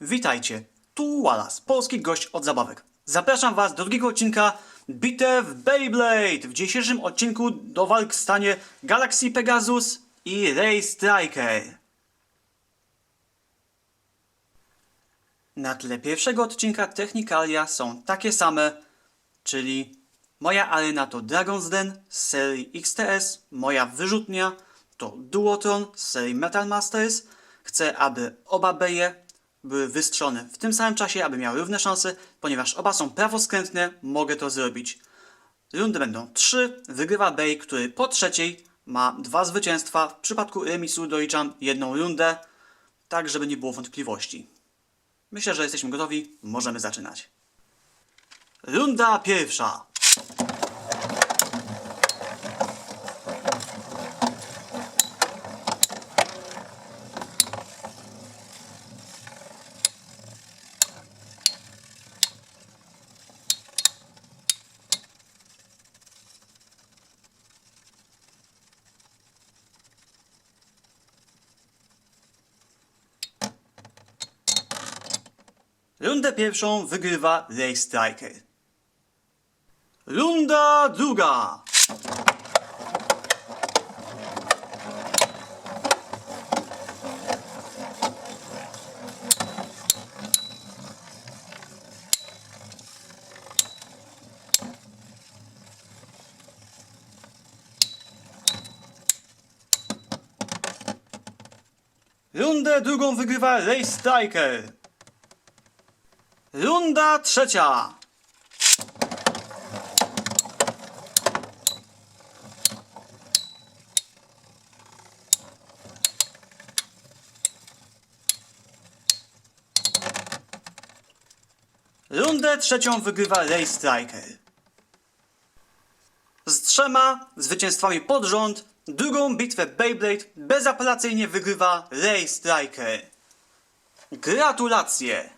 Witajcie, tu Wallace, polski gość od zabawek. Zapraszam Was do drugiego odcinka Bitew Beyblade. W dzisiejszym odcinku do walk stanie Galaxy Pegasus i Ray Striker. Na tle pierwszego odcinka technikalia są takie same, czyli moja arena to Dragon's Den z serii XTS, moja wyrzutnia to Duotron z serii Metal Masters. Chcę, aby oba beje były wystrzone w tym samym czasie, aby miały równe szanse, ponieważ oba są prawoskrętne, mogę to zrobić. Rundy będą trzy, wygrywa Bey, który po trzeciej ma dwa zwycięstwa. W przypadku remisu doliczam jedną rundę, tak żeby nie było wątpliwości. Myślę, że jesteśmy gotowi, możemy zaczynać. Runda pierwsza. Rundę pierwszą wygrywa Ray Striker. Runda druga. Rundę drugą wygrywa Ray Striker. Runda trzecia. Rundę trzecią wygrywa Ray Striker. Z trzema zwycięstwami pod rząd drugą bitwę Beyblade bezapelacyjnie wygrywa Ray Striker. Gratulacje!